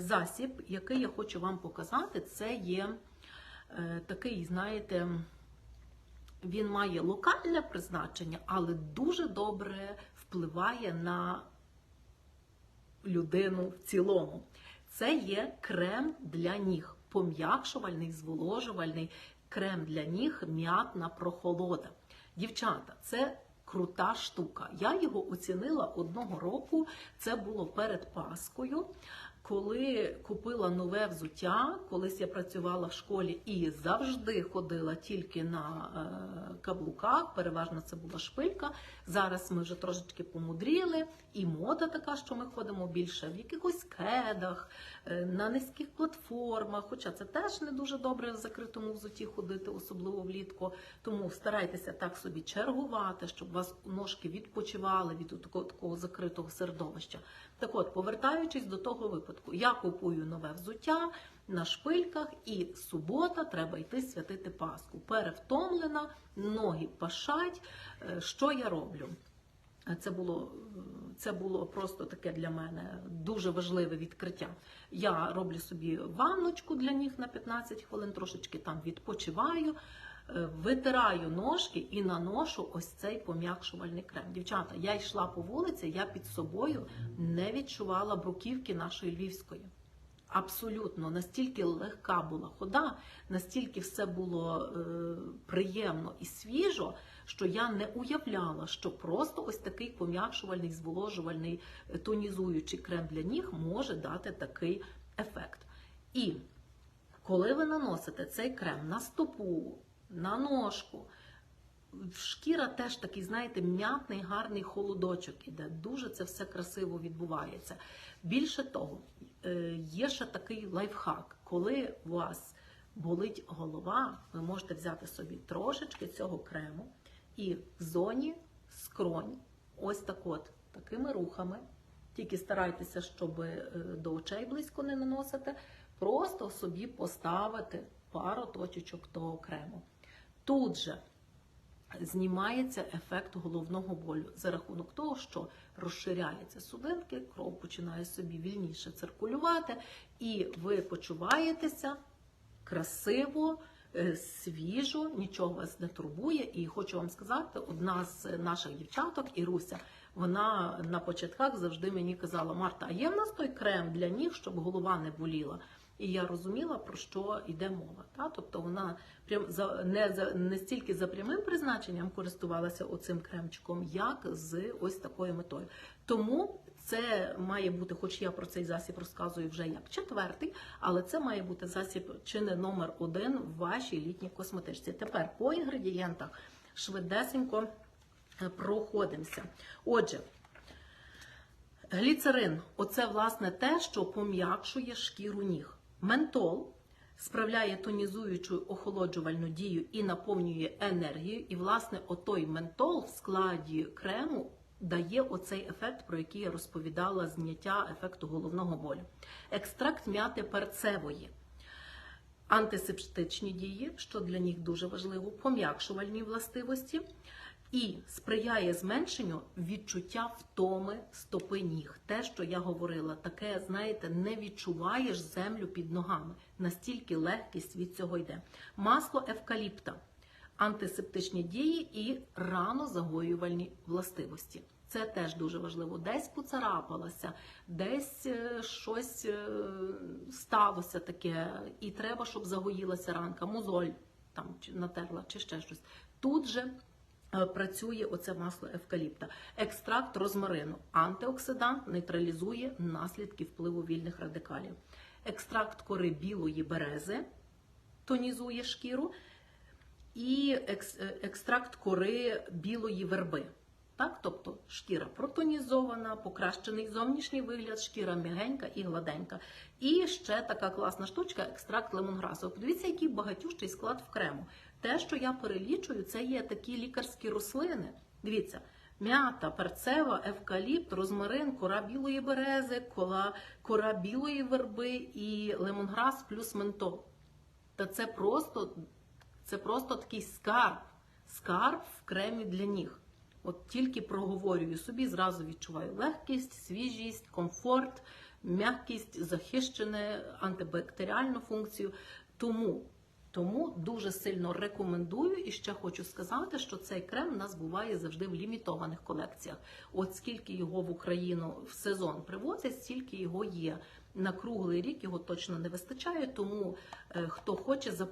засіб, який я хочу вам показати, це є е, такий, знаєте, він має локальне призначення, але дуже добре впливає на людину в цілому. Це є крем для ніг, пом'якшувальний, зволожувальний крем для ніг, м'ятна прохолода. Дівчата, це крута штука. Я його оцінила одного року. Це було перед Паскою. Коли купила нове взуття, колись я працювала в школі і завжди ходила тільки на е, каблуках, переважно це була шпилька. Зараз ми вже трошечки помудріли, і мода така, що ми ходимо більше в якихось кедах, е, на низьких платформах. Хоча це теж не дуже добре в закритому взутті ходити, особливо влітку. Тому старайтеся так собі чергувати, щоб вас ножки відпочивали від такого, такого закритого середовища. Так от, повертаючись до того випадку, я купую нове взуття на шпильках, і субота треба йти святити Пасху. Перевтомлена, ноги пашать. Е, Що я роблю? Це було, це було просто таке для мене дуже важливе відкриття. Я роблю собі ванночку для ніг на 15 хвилин, трошечки там відпочиваю, е, витираю ножки і наношу ось цей пом'якшувальний крем. Дівчата, я йшла по вулиці, я під собою не відчувала бруківки нашої львівської. Абсолютно, настільки легка була хода, настільки все було е, приємно і свіжо, що я не уявляла, що просто ось такий пом'якшувальний, зволожувальний, е, тонізуючий крем для ніг може дати такий ефект. І коли ви наносите цей крем на стопу, на ножку, шкіра теж такий, знаєте, м'ятний, гарний холодочок іде. Дуже це все красиво відбувається. Більше того, е, є ще такий лайфхак, коли у вас болить голова, ви можете взяти собі трошечки цього крему і в зоні скронь, ось так от, такими рухами. Тільки старайтеся, щоб е, до очей близько не наносити, просто собі поставити пару точечок того крему. Тут же знімається ефект головного болю за рахунок того, що розширяються судинки, кров починає собі вільніше циркулювати, і ви почуваєтеся красиво, е, свіжо, нічого вас не турбує. І хочу вам сказати, одна з наших дівчаток, Іруся, вона на початках завжди мені казала: Марта, а є в нас той крем для ніг, щоб голова не боліла? І я розуміла, про що йде мова. Та? Тобто вона прям за не за не стільки за прямим призначенням користувалася оцим кремчиком, як з ось такою метою. Тому це має бути, хоч я про цей засіб розказую вже як четвертий, але це має бути засіб чи не номер один в вашій літній косметичці. Тепер по інгредієнтах швидесенько е, проходимося. Отже. Гліцерин оце власне те, що пом'якшує шкіру ніг. Ментол справляє тонізуючу охолоджувальну дію і наповнює енергію. І, власне, отой ментол в складі крему дає оцей ефект, про який я розповідала, зняття ефекту головного болю. Екстракт м'яти перцевої. Антисептичні дії, що для них дуже важливо, пом'якшувальні властивості і сприяє зменшенню відчуття втоми стопи ніг. Те, що я говорила, таке, знаєте, не відчуваєш землю під ногами. Настільки легкість від цього йде. Масло евкаліпта, антисептичні дії і ранозагоювальні властивості. Це теж дуже важливо. Десь поцарапалася, десь е, щось е, сталося таке, і треба, щоб загоїлася ранка, мозоль там натерла, чи ще щось. Тут же працює оце масло евкаліпта. Екстракт розмарину, антиоксидант, нейтралізує наслідки впливу вільних радикалів. Екстракт кори білої берези тонізує шкіру, і е, екстракт кори білої верби. Так, тобто шкіра протонізована, покращений зовнішній вигляд, шкіра м'ягенька і гладенька. І ще така класна штучка екстракт лемонграсу. Подивіться, який багатющий склад в крему. Те, що я перелічую, це є такі лікарські рослини. Дивіться, м'ята, перцева, евкаліпт, розмарин, кора білої берези, кола, кора білої верби і лемонграс плюс ментол. Та це просто, це просто такий скарб. Скарб в кремі для ніг. От тільки проговорюю собі, зразу відчуваю легкість, свіжість, комфорт, м'якість, захищене антибактеріальну функцію. Тому тому дуже сильно рекомендую і ще хочу сказати, що цей крем у нас буває завжди в лімітованих колекціях. От скільки його в Україну в сезон привозять, стільки його є. На круглий рік його точно не вистачає, тому е, хто хоче запасати.